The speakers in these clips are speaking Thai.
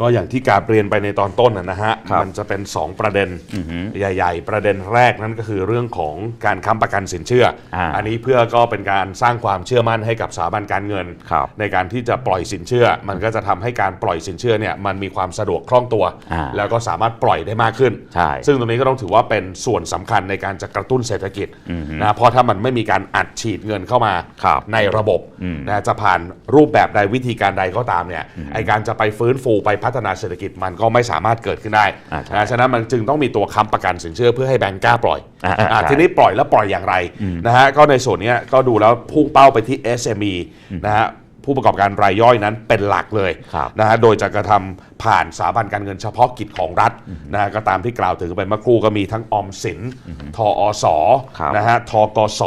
ก็อย่างที่การเรียนไปในตอนต้นนะนะฮะครับมันจะเป็น 2 ประเด็นใหญ่ ๆ ประเด็นแรกนั่นก็คือเรื่องของการค้ำประกันสินเชื่ออาอันนี้เพื่อก็เป็นการสร้างความเชื่อมั่นให้กับสถาบันการเงินครับในการที่จะปล่อยสินเชื่อ มันก็จะทำให้การปล่อยสินเชื่อเนี่ยมันมีความสะดวกคล่องตัวอ่าแล้วก็สามารถปล่อยได้มากขึ้นใช่ซึ่งตรงนี้ก็ต้องถือว่าเป็นส่วนสำคัญในการจะกระตุ้นเศรษฐกิจนะเพราะถ้ามันไม่มีการอัดฉีดเงินเข้ามาครับในระบบนะจะผ่านรูปแบบใดวิธีการใดก็ตามเนี่ยไอการจะไปฟื้นฟูไปพัฒนาเศรษฐกิจมันก็ไม่สามารถเกิดขึ้นได้อ่าใช่นะฉะนั้นมันจึงต้องมีตัวค้ำประกันสินเชื่อเพื่อให้แบงก์กล้าปล่อยอ่าอ่าอ่าใช่ทีนี้ปล่อยแล้วปล่อยอย่างไรนะฮะก็ในส่วนเนี้ยก็ดูแล้วพุ่งเป้าไปที่ SME นะฮะผู้ประกอบการรายย่อยนั้นเป็นหลักเลยครับนะฮะ โดยจะกระทำผ่านสถาบันการเงินเฉพาะกิจของรัฐนะฮะก็ตามที่กล่าวถึงไปเมื่อครู่ก็มีทั้งออมสิน ทออสครับนะฮะ ทกส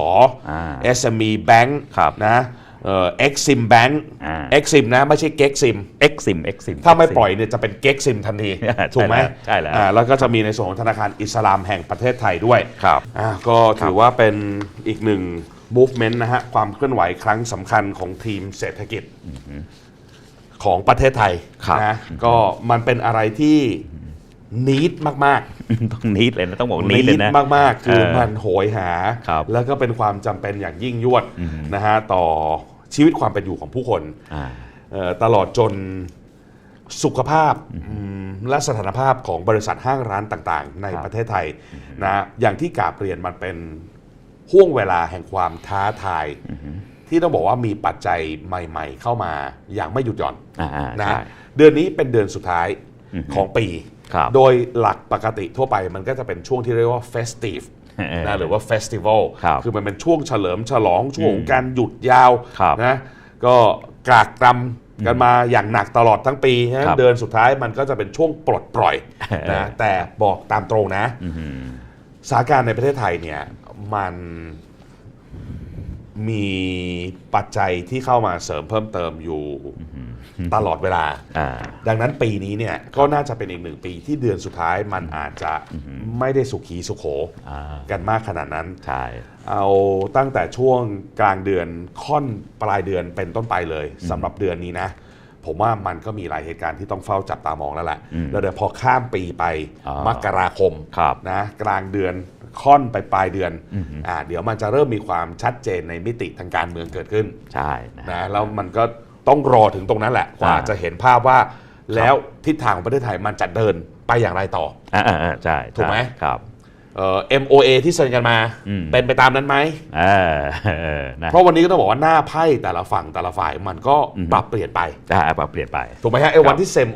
อ่า SME Bank ครับนะ เอ่อ Exim Bank อ่า Exim นะไม่ใช่ Gexim Exim Exim ถ้าไม่ปล่อยเนี่ยจะเป็น Gexim ทันที ใช่ถูกไหมแล้วใช่แล้ว อ่าแล้วก็จะมีในส่วนของธนาคารอิสลามแห่งประเทศไทยด้วยครับ อ่าก็ถือว่าเป็นอีกหนึ่ง movement นะฮะ ความเคลื่อนไหวครั้งสำคัญของทีมเศรษฐกิจของประเทศไทยครับ นะก็มันเป็นอะไรที่นิดมากต้องนิดเลยนะ ต้องบอกๆนิดเลยนะ มาก ๆ คือเออมันโหยหา ครับแล้วก็เป็นความจำเป็นอย่างยิ่งยวดนะฮะ ต่อ ชีวิตความเป็นอยู่ของผู้คนอ่าเอ่อตลอดจนสุขภาพอืมและสถานภาพของบริษัทห้างร้านต่างๆ ในครับประเทศไทยนะอย่างที่กาเปลี่ยนมันเป็นห่วงเวลาแห่งความท้าทายที่ต้องบอกว่ามีปัจจัยใหม่ ๆ เข้ามาอย่างไม่หยุดหย่อนอ่าอ่านะใช่เดือนนี้เป็นเดือนสุดท้ายของปีครับโดยหลักปกติทั่วไปมันก็จะเป็นช่วงที่เรียกว่า festive เออ นะหรือว่า festival ครับอมันเป็นช่วงเฉลิมฉลองช่วงของการหยุดยาวครับนะก็กรากตำกันมาอย่างหนักตลอดทั้งปีนะครับ เดือนสุดท้ายมันก็จะเป็นช่วงปลดปล่อยเออนะแต่บอกตามตรงนะสถานการณ์ในประเทศไทยเนี่ยมัน มีปัจจัยที่เข้ามาเสริมเพิ่มเติมอยู่ตลอดเวลาอ่าดังนั้นปีนี้เนี่ยก็น่าจะเป็นอีกหนึ่งปีที่เดือนสุดท้ายมันอาจจะไม่ได้สุขีสุขโขอ่ากันมากขนาดนั้นใช่เอาตั้งแต่ช่วงกลางเดือนค่อนปลายเดือนเป็นต้นไปเลยสำหรับเดือนนี้นะ ผมว่ามันก็มีหลายเหตุการณ์ที่ต้องเฝ้าจับตามองแล้วแหละแล้วเดี๋ยวพอข้ามปีไปอ๋อมกราคมครับนะกลางเดือน ค่อนไปปลายเดือนอ่าเดี๋ยวมันจะเริ่มมีความชัดเจนในมิติทางการเมืองเกิดขึ้นใช่นะนะแล้วมันก็ต้องรอถึงตรงนั้นแหละกว่าอ่าจะเห็นภาพว่าแล้วทิศทางของประเทศไทยมันจะเดินไปอย่างไรต่ออ่าอ่าอ่าใช่ถูกไหมครับเอ่อ MOA ที่เซ็นกันมาอืมเป็นไปตามนั้นไหมเออเออนะเพราะวันนี้ก็ต้องบอกว่าหน้าไพ่แต่ละฝั่งแต่ละฝ่ายมันก็ปรับเปลี่ยนไปอ่าปรับเปลี่ยนไป ถูกไหมฮะไอ้วันที่เซ็น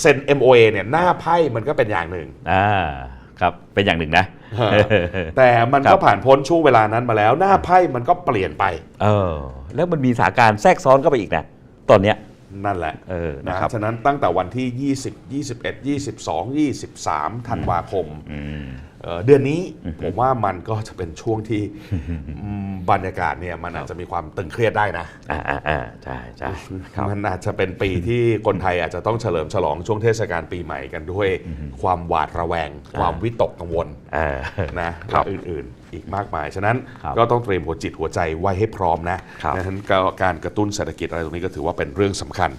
เซ็น MOA เนี่ยหน้าไพ่มันก็เป็นอย่างหนึ่งอ่า ครับเป็นอย่างหนึ่งนะ แต่มันครัก็บผ่านพ้นช่วงเวลานั้นมาแล้ว หน้าไพ่มันก็เปลี่ยนไป เออ แล้วมันมีสถานการณ์แทรกซ้อนเข้าไปอีกนะตอนเนี้ยนั่นแหละเออนะนะครับฉะนั้นตั้งแต่วันที่ 20 21 22 23ธันวาคมอืมเอ่อเดือนนี้ผมว่ามันก็จะเป็นช่วงที่อืม บรรยากาศเนี่ยมันอาจจะมีความตึงเครียดได้นะอ่าอ่าอ่าใช่ใช่ครับมันอาจจะเป็นปีที่คนไทยอาจจะต้องเฉลิมฉลองช่วงเทศกาลปีใหม่กันด้วยความหวาดระแวง ความวิตกกังวลเออนะครับและอื่นๆ อีกมากมาย ฉะนั้นครับก็ต้องเตรียมหัวจิตหัวใจไว้ให้พร้อมนะครับดังนั้นก็การกระตุ้นเศรษฐกิจอะไรตรงนี้ก็ถือว่าเป็นเรื่องสำคัญ